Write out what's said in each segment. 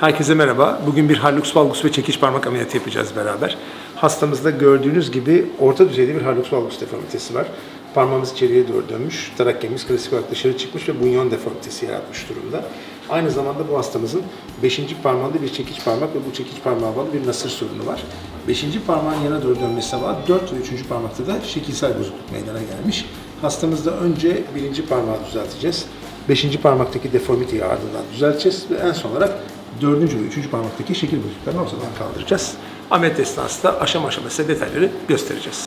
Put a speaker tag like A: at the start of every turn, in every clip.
A: Herkese merhaba. Bugün bir hallux valgus ve çekiç parmak ameliyatı yapacağız beraber. Hastamızda gördüğünüz gibi orta düzeyde bir hallux valgus deformitesi var. Parmağımız içeriye doğru dönmüş, tarak kemiğimiz klasik olarak dışarı çıkmış ve bunyon deformitesi yaratmış durumda. Aynı zamanda bu hastamızın 5. parmağında bir çekiç parmak ve bu çekiç parmağa bağlı bir nasır sorunu var. 5. parmağın yana doğru dönmesi var. 4 ve 3. parmakta da şekilsel bozukluk meydana gelmiş. Hastamızda önce birinci parmağı düzelteceğiz. Beşinci parmaktaki deformiteyi ardından düzelteceğiz ve en son olarak dördüncü ve üçüncü parmaktaki şekil bozukluklarını ortadan kaldıracağız. Ameliyat esnasında aşama aşama size detayları göstereceğiz.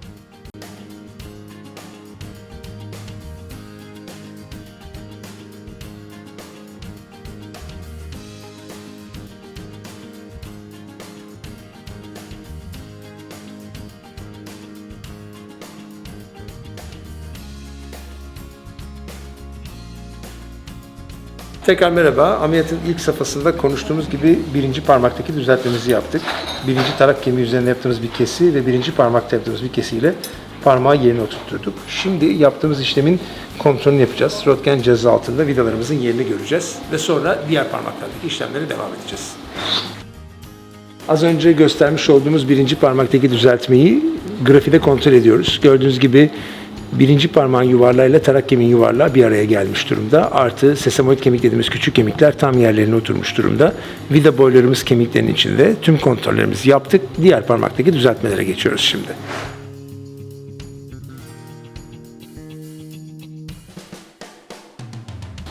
A: Tekrar merhaba. Ameliyatın ilk safhasında konuştuğumuz gibi birinci parmaktaki düzeltmemizi yaptık. Birinci tarak kemiği üzerinde yaptığımız bir kesi ve birinci parmakta yaptığımız bir kesiyle parmağı yerine oturtturduk. Şimdi yaptığımız işlemin kontrolünü yapacağız. Röntgen cihazı altında vidalarımızın yerini göreceğiz ve sonra diğer parmaklardaki işlemlere devam edeceğiz. Az önce göstermiş olduğumuz birinci parmaktaki düzeltmeyi grafide kontrol ediyoruz. Gördüğünüz gibi birinci parmağın yuvarlağıyla tarak kemiğin yuvarlağı bir araya gelmiş durumda. Artı sesamoid kemik dediğimiz küçük kemikler tam yerlerine oturmuş durumda. Vida boylarımız kemiklerin içinde. Tüm kontrollerimizi yaptık. Diğer parmaktaki düzeltmelere geçiyoruz şimdi.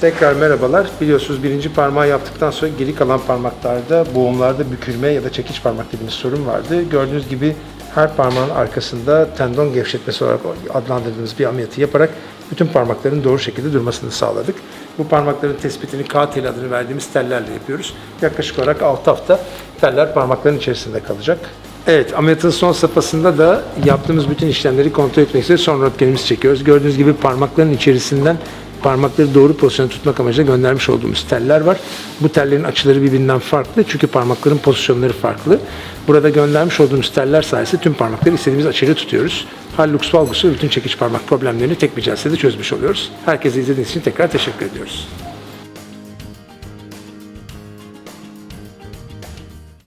A: Tekrar merhabalar. Biliyorsunuz birinci parmağı yaptıktan sonra geri kalan parmaklarda boğumlarda bükülme ya da çekiç parmak dediğimiz sorun vardı. Gördüğünüz gibi her parmağın arkasında tendon gevşetmesi olarak adlandırdığımız bir ameliyatı yaparak bütün parmakların doğru şekilde durmasını sağladık. Bu parmakların tespitini K-tel adını verdiğimiz tellerle yapıyoruz. Yaklaşık olarak 6 hafta teller parmakların içerisinde kalacak. Evet, ameliyatın son safhasında da yaptığımız bütün işlemleri kontrol etmek üzere son röntgenimizi çekiyoruz. Gördüğünüz gibi parmakların içerisinden parmakları doğru pozisyona tutmak amacıyla göndermiş olduğumuz teller var. Bu tellerin açıları birbirinden farklı çünkü parmakların pozisyonları farklı. Burada göndermiş olduğumuz teller sayesinde tüm parmakları istediğimiz açıyla tutuyoruz. Hallux valgus ve bütün çekiç parmak problemlerini tek bir celsede çözmüş oluyoruz. Herkese izlediğiniz için tekrar teşekkür ediyoruz.